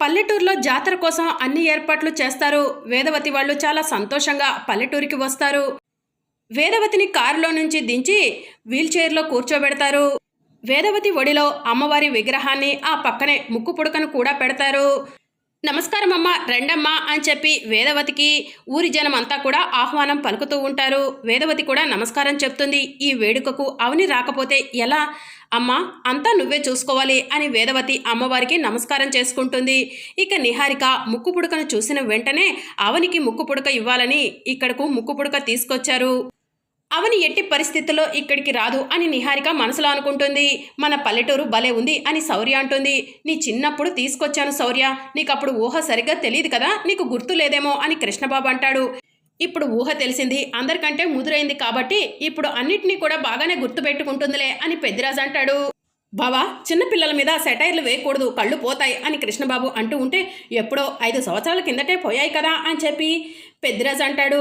పల్లెటూరులో జాతర కోసం అన్ని ఏర్పాట్లు చేస్తారు. వేదవతి వాళ్ళు చాలా సంతోషంగా పల్లెటూరికి వస్తారు. వేదవతిని కారులో నుంచి దించి వీల్ చైర్లో కూర్చోబెడతారు. వేదవతి ఒడిలో అమ్మవారి విగ్రహాన్ని ఆ పక్కనే ముక్కు పుడకను కూడా పెడతారు. నమస్కారం అమ్మ రెండమ్మ అని చెప్పి వేదవతికి ఊరి జనం అంతా కూడా ఆహ్వానం పలుకుతూ ఉంటారు. వేదవతి కూడా నమస్కారం చెప్తుంది. ఈ వేడుకకు అవని రాకపోతే ఎలా? అమ్మ అంతా నువ్వే చూసుకోవాలి అని వేదవతి అమ్మవారికి నమస్కారం చేసుకుంటుంది. ఇక నిహారిక ముక్కు పుడకను చూసిన వెంటనే అవనికి ముక్కు పుడక ఇవ్వాలని ఇక్కడకు ముక్కు పుడక తీసుకొచ్చారు. అవని ఎట్టి పరిస్థితుల్లో ఇక్కడికి రాదు అని నిహారిక మనసులో అనుకుంటుంది. మన పల్లెటూరు భలే ఉంది అని శౌర్య అంటుంది. నీ చిన్నప్పుడు తీసుకొచ్చాను శౌర్య. నీకు అప్పుడు ఊహ సరిగ్గా తెలియదు కదా. నీకు గుర్తు లేదేమో అని కృష్ణబాబు అంటాడు. ఇప్పుడు ఊహ తెలిసింది. అందరికంటే ముదురైంది కాబట్టి ఇప్పుడు అన్నిటినీ కూడా బాగానే గుర్తుపెట్టుకుంటుందిలే అని పెద్దిరాజు అంటాడు. బావా చిన్నపిల్లల మీద సెటైర్లు వేయకూడదు. కళ్ళు పోతాయి అని కృష్ణబాబు అంటూ ఉంటే ఎప్పుడో ఐదు సంవత్సరాల కిందటే పోయాయి కదా అని చెప్పి పెద్దిరాజు అంటాడు.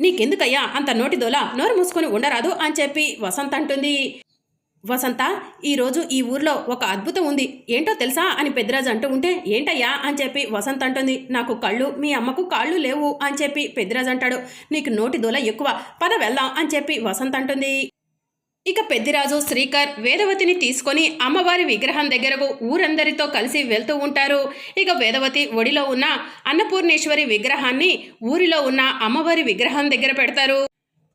నీకెందుకయ్యా? అంత నోటిదోలా నోరు మూసుకొని ఉండరాదు అని చెప్పి వసంత అంటుంది. వసంత ఈరోజు ఈ ఊర్లో ఒక అద్భుతం ఉంది. ఏంటో తెలుసా? అని పెద్దరాజు అంటూ ఉంటే ఏంటయ్యా? అని చెప్పి వసంత అంటుంది. నాకు కళ్ళు మీ అమ్మకు కాళ్ళు లేవు అని చెప్పి పెద్దరాజు అంటాడు. నీకు నోటి దూల ఎక్కువ. పద వెళ్దాం అని చెప్పి వసంత అంటుంది. ఇక పెద్దిరాజు శ్రీకర్ వేదవతిని తీసుకొని అమ్మవారి విగ్రహం దగ్గరకు ఊరందరితో కలిసి వెళ్తూ ఉంటారు. ఇక వేదవతి ఒడిలో ఉన్న అన్నపూర్ణేశ్వరి విగ్రహాన్ని ఊరిలో ఉన్న అమ్మవారి విగ్రహం దగ్గర పెడతారు.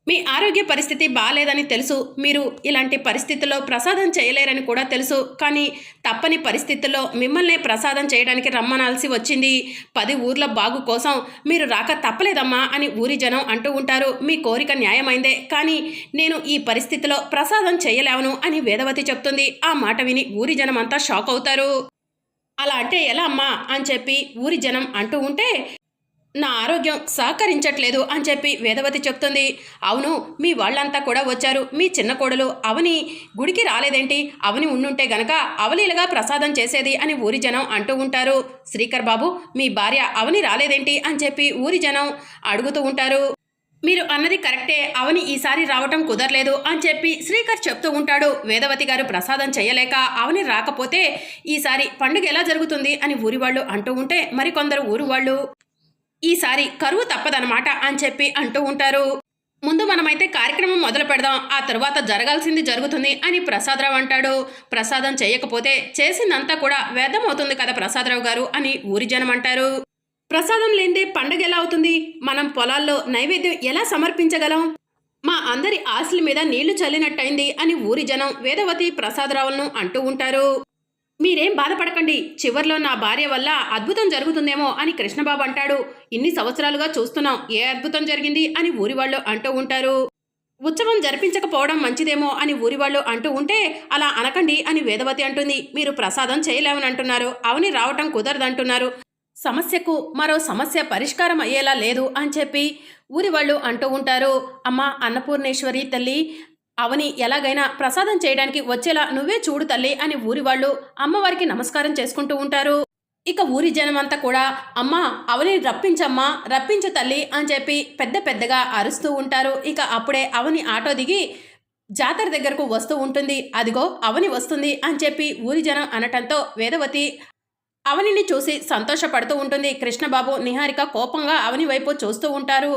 మీ ఆరోగ్య పరిస్థితి బాగాలేదని తెలుసు. మీరు ఇలాంటి పరిస్థితుల్లో ప్రసాదం చేయలేరని కూడా తెలుసు. కానీ తప్పని పరిస్థితుల్లో మిమ్మల్నే ప్రసాదం చేయడానికి రమ్మనాల్సి వచ్చింది. పది ఊర్ల బాగు కోసం మీరు రాక తప్పలేదమ్మా అని ఊరి జనం అంటూ ఉంటారు. మీ కోరిక న్యాయమైందే. కానీ నేను ఈ పరిస్థితిలో ప్రసాదం చేయలేవను అని వేదవతి చెప్తుంది. ఆ మాట విని ఊరి జనం అంతా షాక్ అవుతారు. అలా అంటే ఎలా అమ్మా అని చెప్పి ఊరి జనం అంటూ ఉంటే నా ఆరోగ్యం సహకరించట్లేదు అని చెప్పి వేదవతి చెప్తుంది. అవును మీ వాళ్ళంతా కూడా వచ్చారు. మీ చిన్న కోడలు అవని గుడికి రాలేదేంటి? అవని ఉండుంటే గనక అవలీలగా ప్రసాదం చేసేది అని ఊరి జనం అంటూ ఉంటారు. శ్రీకర్ బాబు మీ భార్య అవని రాలేదేంటి? అని చెప్పి ఊరి జనం అడుగుతూ ఉంటారు. మీరు అన్నది కరెక్టే అవని ఈసారి రావటం కుదరలేదు అని చెప్పి శ్రీకర్ చెప్తూ ఉంటాడు. వేదవతి గారు ప్రసాదం చేయలేక అవని రాకపోతే ఈసారి పండుగ ఎలా జరుగుతుంది అని ఊరి వాళ్ళు అంటూ ఉంటే మరికొందరు ఊరు వాళ్ళు ఈసారి కరువు తప్పదనమాట అని చెప్పి అంటూ ఉంటారు. ముందు మనమైతే కార్యక్రమం మొదలు పెడదాం ఆ తర్వాత జరగాల్సింది జరుగుతుంది అని ప్రసాదరావు అంటాడు. ప్రసాదం చేయకపోతే చేసిందంతా కూడా వ్యర్థమవుతుంది కదా ప్రసాదరావు గారు అని ఊరి జనం అంటారు. ప్రసాదం లేనిదే పండగ ఎలా అవుతుంది? మనం పొలాల్లో నైవేద్యం ఎలా సమర్పించగలం? మా అందరి ఆశల మీద నీళ్ళు చల్లినట్టయింది అని ఊరి జనం వేదవతి ప్రసాదరావులను అంటూ ఉంటారు. మీరేం బాధపడకండి. చివర్లో నా భార్య వల్ల అద్భుతం జరుగుతుందేమో అని కృష్ణబాబు అంటాడు. ఇన్ని సంవత్సరాలుగా చూస్తున్నాం ఏ అద్భుతం జరిగింది అని ఊరి వాళ్ళు అంటూ ఉంటారు. ఉత్సవం జరిపించకపోవడం మంచిదేమో అని ఊరి వాళ్ళు అంటూ ఉంటే అలా అనకండి అని వేదవతి అంటుంది. మీరు ప్రసాదం చేయలేమని అంటున్నారు. అవని రావటం కుదరదంటున్నారు. సమస్యకు మరో సమస్య పరిష్కారం అయ్యేలా లేదు అని చెప్పి ఊరి వాళ్ళు అంటూ ఉంటారు. అమ్మ అన్నపూర్ణేశ్వరి తల్లి అవని ఎలాగైనా ప్రసాదం చేయడానికి వచ్చేలా నువ్వే చూడు తల్లి అని ఊరి వాళ్ళు అమ్మవారికి నమస్కారం చేసుకుంటూ ఉంటారు. ఇక ఊరి జనమంతా కూడా అమ్మ అవని రప్పించమ్మా రప్పించు తల్లి అని చెప్పి పెద్ద పెద్దగా అరుస్తూ ఉంటారు. ఇక అప్పుడే అవని ఆటో దిగి జాతర దగ్గరకు వస్తూ ఉంటుంది. అదిగో అవని వస్తుంది అని చెప్పి ఊరి జనం అనటంతో వేదవతి అవనిని చూసి సంతోషపడుతూ ఉంటుంది. కృష్ణబాబు నిహారిక కోపంగా అవని వైపు చూస్తూ ఉంటారు.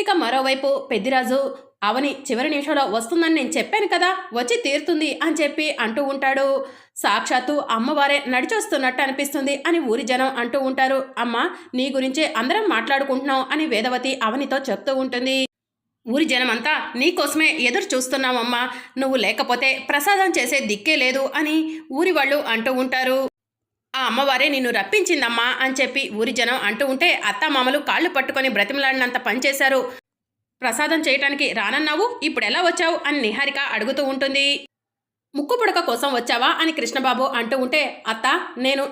ఇక మరోవైపు పెద్దిరాజు అవని చివరి నిమిషంలో వస్తుందని నేను చెప్పాను కదా వచ్చి తీరుతుంది అని చెప్పి అంటూ ఉంటాడు. సాక్షాత్తు అమ్మవారే నడిచొస్తున్నట్టు అనిపిస్తుంది అని ఊరి జనం అంటూ ఉంటారు. అమ్మ నీ గురించే అందరం మాట్లాడుకుంటున్నాం అని వేదవతి అవనితో చెప్తూ ఉంటుంది. ఊరి జనమంతా నీకోసమే ఎదురు చూస్తున్నామమ్మా నువ్వు లేకపోతే ప్రసాదం చేసే దిక్కే లేదు అని ఊరి వాళ్ళు అంటూ ఉంటారు. ఆ అమ్మవారే నిన్ను రప్పించిందమ్మా అని చెప్పి ఊరి జనం అంటూ ఉంటే అత్తమామలు కాళ్ళు పట్టుకొని బ్రతిమలాడినంత పనిచేశారు ప్రసాదం చేయటానికి రానన్నావు ఇప్పుడు ఎలా వచ్చావు? అని నిహారిక అడుగుతూ ఉంటుంది. ముక్కు పుడక కోసం వచ్చావా? అని కృష్ణబాబు అంటూ ఉంటే అత్త నేను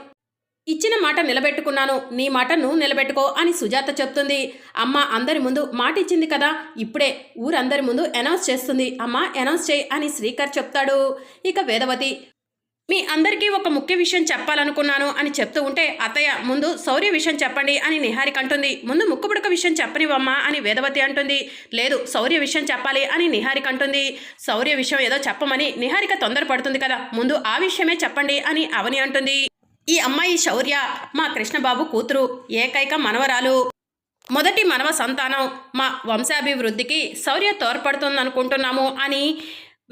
ఇచ్చిన మాట నిలబెట్టుకున్నాను నీ మాట నువ్వు నిలబెట్టుకో అని సుజాత చెప్తుంది. అమ్మ అందరి ముందు మాట ఇచ్చింది కదా ఇప్పుడే ఊరందరి ముందు అనౌన్స్ చేస్తుంది. అమ్మ అనౌన్స్ చేయి అని శ్రీకర్ చెప్తాడు. ఇక వేదవతి మీ అందరికీ ఒక ముఖ్య విషయం చెప్పాలనుకున్నాను అని చెప్తూ ఉంటే అత్తయ్య ముందు శౌర్య విషయం చెప్పండి అని నిహారిక అంటుంది. ముందు ముక్కుపుడక విషయం చెప్పనివమ్మా అని వేదవతి అంటుంది. లేదు శౌర్య విషయం చెప్పాలి అని నిహారిక అంటుంది. శౌర్య విషయం ఏదో చెప్పమని నిహారిక తొందరపడుతుంది కదా ముందు ఆ విషయమే చెప్పండి అని అవని అంటుంది. ఈ అమ్మాయి శౌర్య మా కృష్ణబాబు కూతురు ఏకైక మనవరాలు. మొదటి మనవ సంతానం మా వంశాభివృద్ధికి శౌర్య తోడ్పడుతుందనుకుంటున్నాము అని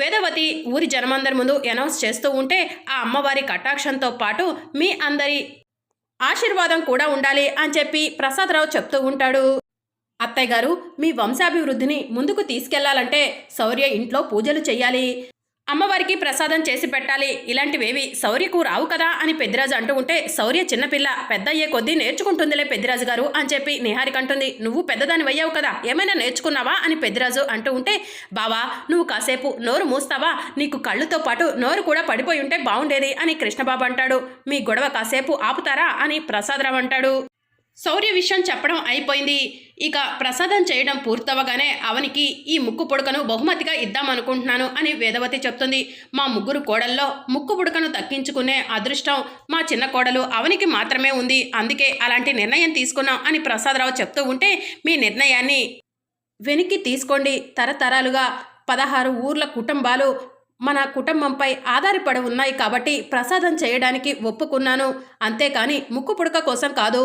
వేదవతి ఊరి జనమందరి ముందు అనౌన్స్ చేస్తూ ఉంటే ఆ అమ్మవారి కటాక్షంతో పాటు మీ అందరి ఆశీర్వాదం కూడా ఉండాలి అని చెప్పి ప్రసాదరావు చెప్తూ ఉంటాడు. అత్తయ్య గారు మీ వంశాభివృద్ధిని ముందుకు తీసుకెళ్ళాలంటే శౌర్య ఇంట్లో పూజలు చేయాలి. అమ్మవారికి ప్రసాదం చేసి పెట్టాలి. ఇలాంటివేవి శౌర్యకు రావు కదా అని పెద్దిరాజు అంటూ ఉంటే శౌర్య చిన్నపిల్ల పెద్ద అయ్యే కొద్దీ నేర్చుకుంటుందిలే పెద్దిరాజు గారు అని చెప్పి నిహారిక అంటుంది. నువ్వు పెద్దదాని అయ్యావు కదా ఏమైనా నేర్చుకున్నావా అని పెద్దిరాజు అంటూ ఉంటే బావా నువ్వు కాసేపు నోరు మూస్తావా? నీకు కళ్ళుతో పాటు నోరు కూడా పడిపోయి ఉంటే బాగుండేది అని కృష్ణబాబు అంటాడు. మీ గొడవ కాసేపు ఆపుతారా అని ప్రసాదరావు అంటాడు. శౌర్య విషయం చెప్పడం అయిపోయింది. ఇక ప్రసాదం చేయడం పూర్తవగానే అవనికి ఈ ముక్కు పుడకను బహుమతిగా ఇద్దామనుకుంటున్నాను అని వేదవతి చెప్తుంది. మా ముగ్గురు కోడల్లో ముక్కు పుడకను దక్కించుకునే అదృష్టం మా చిన్న కోడలు అవనికి మాత్రమే ఉంది. అందుకే అలాంటి నిర్ణయం తీసుకున్నాం అని ప్రసాదరావు చెప్తూ ఉంటే మీ నిర్ణయాన్ని వెనక్కి తీసుకోండి. తరతరాలుగా పదహారు ఊర్ల కుటుంబాలు మన కుటుంబంపై ఆధారపడి ఉన్నాయి కాబట్టి ప్రసాదం చేయడానికి ఒప్పుకున్నాను. అంతేకాని ముక్కు పుడక కోసం కాదు.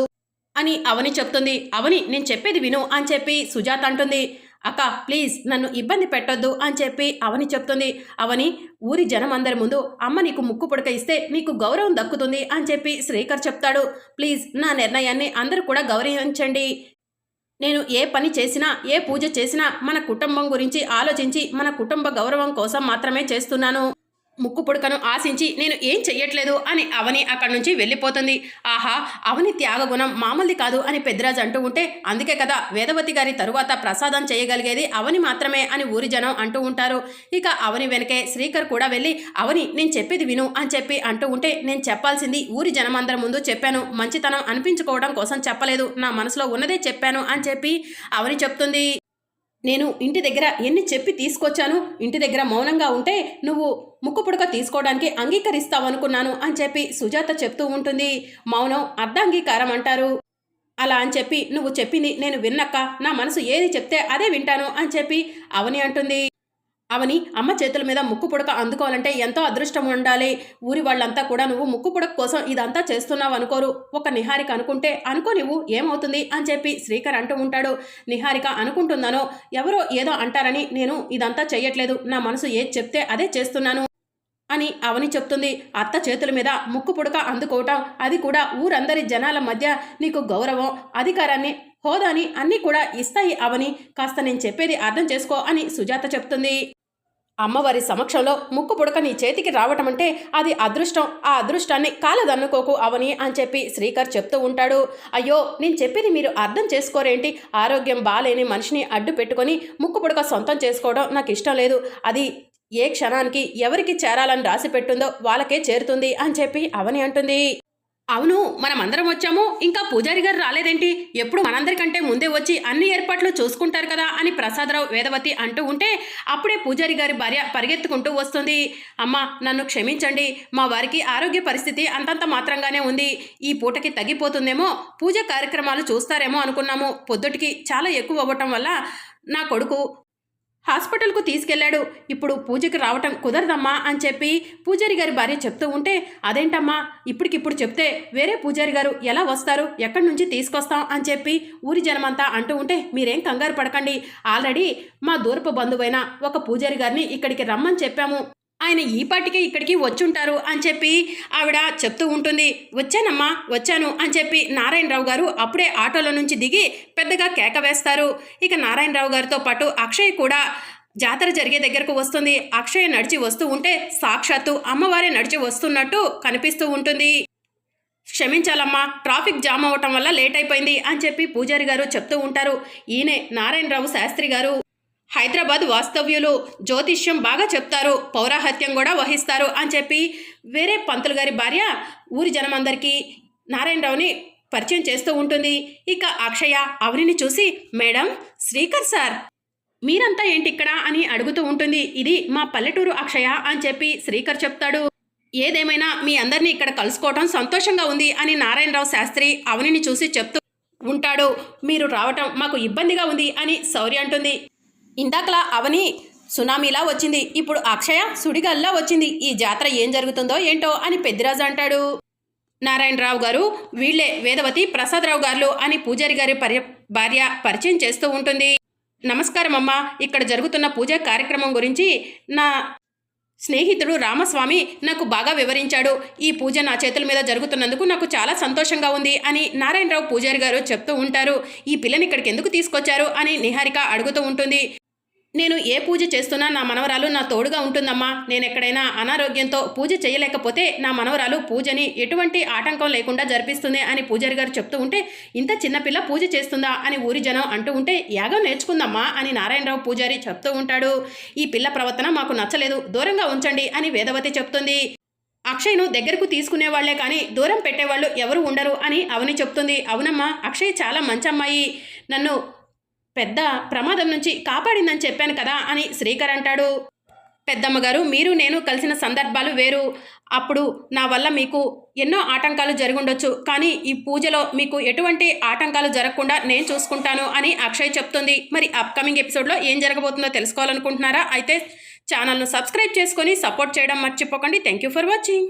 అని అవని చెప్తుంది. అవని నేను చెప్పేది విను అని చెప్పి సుజాత అంటుంది. అక్క ప్లీజ్ నన్ను ఇబ్బంది పెట్టొద్దు అని చెప్పి అవని చెప్తుంది. అవని ఊరి జనం అందరి ముందు అమ్మ నీకు ముక్కు పుడక ఇస్తే నీకు గౌరవం దక్కుతుంది అని చెప్పి శ్రీకర్ చెప్తాడు. ప్లీజ్ నా నిర్ణయాన్ని అందరూ కూడా గౌరవించండి. నేను ఏ పని చేసినా ఏ పూజ చేసినా మన కుటుంబం గురించి ఆలోచించి మన కుటుంబ గౌరవం కోసం మాత్రమే చేస్తున్నాను. ముక్కు పుడకను ఆశించి నేను ఏం చెయ్యట్లేదు అని అవని అక్కడి నుంచి వెళ్ళిపోతుంది. ఆహా అవని త్యాగగుణం మామూలుది కాదు అని పెద్దరాజు అంటూ ఉంటే అందుకే కదా వేదవతి గారి తరువాత ప్రసాదం చేయగలిగేది అవని మాత్రమే అని ఊరి జనం అంటూ ఉంటారు. ఇక అవని వెనకే శ్రీకర్ కూడా వెళ్ళి అవని నేను చెప్పేది విను అని చెప్పి అంటూ ఉంటే నేను చెప్పాల్సింది ఊరి జనమందరి ముందు చెప్పాను. మంచితనం అనిపించుకోవడం కోసం చెప్పలేదు. నా మనసులో ఉన్నదే చెప్పాను అని చెప్పి అవని చెప్తుంది. నేను ఇంటి దగ్గర ఎన్ని చెప్పి తీసుకొచ్చాను? ఇంటి దగ్గర మౌనంగా ఉంటే నువ్వు ముక్కు పుడక తీసుకోవడానికి అంగీకరిస్తావనుకున్నాను అని చెప్పి సుజాత చెప్తూ ఉంటుంది. మౌనం అర్ధాంగీకారం అంటారు. అలా అని చెప్పి నువ్వు చెప్పింది నేను విన్నక్క. నా మనసు ఏది చెప్తే అదే వింటాను అని చెప్పి అవని అంటుంది. అవని అమ్మ చేతుల మీద ముక్కు పుడక అందుకోవాలంటే ఎంతో అదృష్టం ఉండాలి. ఊరి వాళ్ళంతా కూడా నువ్వు ముక్కు పుడక కోసం ఇదంతా చేస్తున్నావు అనుకోరు. ఒక నిహారిక అనుకుంటే అనుకో నువ్వు ఏమవుతుంది అని చెప్పి శ్రీకర్ అంటూ ఉంటాడు. నిహారిక అనుకుంటున్నానో ఎవరో ఏదో అంటారని నేను ఇదంతా చెయ్యట్లేదు. నా మనసు ఏది చెప్తే అదే చేస్తున్నాను అని అవని చెప్తుంది. అత్త చేతుల మీద ముక్కు పుడక అందుకోవటం అది కూడా ఊరందరి జనాల మధ్య నీకు గౌరవం అధికారాన్ని హోదాని అన్నీ కూడా ఇస్తాయి అవని. కాస్త నేను చెప్పేది అర్థం చేసుకో అని సుజాత చెప్తుంది. అమ్మవారి సమక్షంలో ముక్కు పుడక నీ చేతికి రావటం అంటే అది అదృష్టం. ఆ అదృష్టాన్ని కాలదన్నుకోకు అవని అని చెప్పి శ్రీకర్ చెప్తూ ఉంటాడు. అయ్యో నేను చెప్పింది మీరు అర్థం చేసుకోరేంటి? ఆరోగ్యం బాలేని మనిషిని అడ్డు పెట్టుకొని ముక్కు పుడక సొంతం చేసుకోవడం నాకు ఇష్టం లేదు. అది ఏ క్షణానికి ఎవరికి చేరాలని రాసి పెట్టుందో వాళ్ళకే చేరుతుంది అని చెప్పి అవని అంటుంది. అవును మనం అందరం వచ్చాము. ఇంకా పూజారి గారు రాలేదేంటి? ఎప్పుడు మనందరికంటే ముందే వచ్చి అన్ని ఏర్పాట్లు చూసుకుంటారు కదా అని ప్రసాదరావు వేదవతి అంటూ ఉంటే అప్పుడే పూజారి గారి భార్య పరిగెత్తుకుంటూ వస్తుంది. అమ్మ నన్ను క్షమించండి. మా వారికి ఆరోగ్య పరిస్థితి అంతంత మాత్రంగానే ఉంది. ఈ పూటకి తగ్గిపోతుందేమో? పూజ కార్యక్రమాలు చూస్తారేమో అనుకున్నాము. పొద్దుటికి చాలా ఎక్కువ అవ్వటం వల్ల నా కొడుకు హాస్పిటల్కు తీసుకెళ్ళాడు ఇప్పుడు పూజకి రావటం కుదరదమ్మా అని చెప్పి పూజారి గారి భార్య చెప్తూ ఉంటే అదేంటమ్మా? ఇప్పటికిప్పుడు చెప్తే వేరే పూజారి గారు ఎలా వస్తారు? ఎక్కడి నుంచి తీసుకొస్తాం? అని చెప్పి ఊరి జనమంతా అంటూ ఉంటే మీరేం కంగారు పడకండి. ఆల్రెడీ మా దూరపు బంధువైన ఒక పూజారి గారిని ఇక్కడికి రమ్మని చెప్పాము. ఆయన ఈ పాటికే ఇక్కడికి వచ్చుంటారు అని చెప్పి ఆవిడ చెప్తూ ఉంటుంది. వచ్చానమ్మా వచ్చాను అని చెప్పి నారాయణరావు గారు అప్పుడే ఆటోలో నుంచి దిగి పెద్దగా కేక వేస్తారు. ఇక నారాయణరావు గారితో పాటు అక్షయ్ కూడా జాతర జరిగే దగ్గరకు వస్తుంది. అక్షయ్ నడిచి వస్తూ ఉంటే సాక్షాత్తు అమ్మవారే నడిచి వస్తున్నట్టు కనిపిస్తూ ఉంటుంది. క్షమించాలమ్మా ట్రాఫిక్ జామ్ అవ్వటం వల్ల లేట్ అయిపోయింది అని చెప్పి పూజారి గారు చెప్తూ ఉంటారు. ఈయనే నారాయణరావు శాస్త్రి గారు. హైదరాబాద్ వాస్తవ్యులు జ్యోతిష్యం బాగా చెప్తారు పౌరాహత్యం కూడా వహిస్తారు అని చెప్పి వేరే పంతులు గారి భార్య ఊరి జనమందరికీ నారాయణరావుని పరిచయం చేస్తూ ఉంటుంది. ఇక అక్షయ అవనిని చూసి మేడం శ్రీకర్ సార్ మీరంతా ఏంటి ఇక్కడ? అని అడుగుతూ ఉంటుంది. ఇది మా పల్లెటూరు అక్షయ అని చెప్పి శ్రీకర్ చెప్తాడు. ఏదేమైనా మీ అందరినీ ఇక్కడ కలుసుకోవటం సంతోషంగా ఉంది అని నారాయణరావు శాస్త్రి అవనిని చూసి చెప్తూ ఉంటాడు. మీరు రావటం మాకు ఇబ్బందిగా ఉంది అని శౌర్య అంటుంది. ఇందాకలా అవని సునామీలా వచ్చింది. ఇప్పుడు అక్షయ సుడిగల్లా వచ్చింది. ఈ జాతర ఏం జరుగుతుందో ఏంటో అని పెద్దిరాజు అంటాడు. నారాయణరావు గారు వీళ్ళే వేదవతి ప్రసాదరావు గారు అని పూజారి గారి పర్య భార్య పరిచయం చేస్తూ ఉంటుంది. నమస్కారం అమ్మా. ఇక్కడ జరుగుతున్న పూజా కార్యక్రమం గురించి నా స్నేహితుడు రామస్వామి నాకు బాగా వివరించాడు. ఈ పూజ నా చేతుల మీద జరుగుతున్నందుకు నాకు చాలా సంతోషంగా ఉంది అని నారాయణరావు పూజారి గారు చెప్తూ ఉంటారు. ఈ పిల్లని ఇక్కడికి ఎందుకు తీసుకొచ్చారు అని నిహారిక అడుగుతూ ఉంటుంది. నేను ఏ పూజ చేస్తున్నా నా మనవరాలు నా తోడుగా ఉంటుందమ్మా. నేను ఎక్కడైనా అనారోగ్యంతో పూజ చేయలేకపోతే నా మనవరాలు పూజని ఎటువంటి ఆటంకం లేకుండా జరిపిస్తుంది అని పూజారి గారు చెప్తూ ఉంటే ఇంత చిన్నపిల్ల పూజ చేస్తుందా? అని ఊరి జనం అంటూ ఉంటే యాగం నేర్చుకుందమ్మా అని నారాయణరావు పూజారి చెప్తూ ఉంటాడు. ఈ పిల్ల ప్రవర్తన మాకు నచ్చలేదు. దూరంగా ఉంచండి అని వేదవతి చెప్తుంది. అక్షయ్ను దగ్గరకు తీసుకునేవాళ్ళే కానీ దూరం పెట్టేవాళ్ళు ఎవరు ఉండరు అని అవని చెప్తుంది. అవునమ్మా అక్షయ్ చాలా మంచి అమ్మాయి నన్ను పెద్ద ప్రమాదం నుంచి కాపాడిందని చెప్పాను కదా అని శ్రీకర్ అంటాడు. పెద్దమ్మ గారు మీరు నేను కలిసిన సందర్భాలు వేరు. అప్పుడు నా వల్ల మీకు ఎన్నో ఆటంకాలు జరుగుండొచ్చు కానీ ఈ పూజలో మీకు ఎటువంటి ఆటంకాలు జరగకుండా నేను చూసుకుంటాను అని అక్షయ్ చెప్తుంది. మరి అప్కమింగ్ ఎపిసోడ్లో ఏం జరగబోతుందో తెలుసుకోవాలనుకుంటున్నారా? అయితే ఛానల్ను సబ్స్క్రైబ్ చేసుకొని సపోర్ట్ చేయడం మర్చిపోకండి. Thank you for watching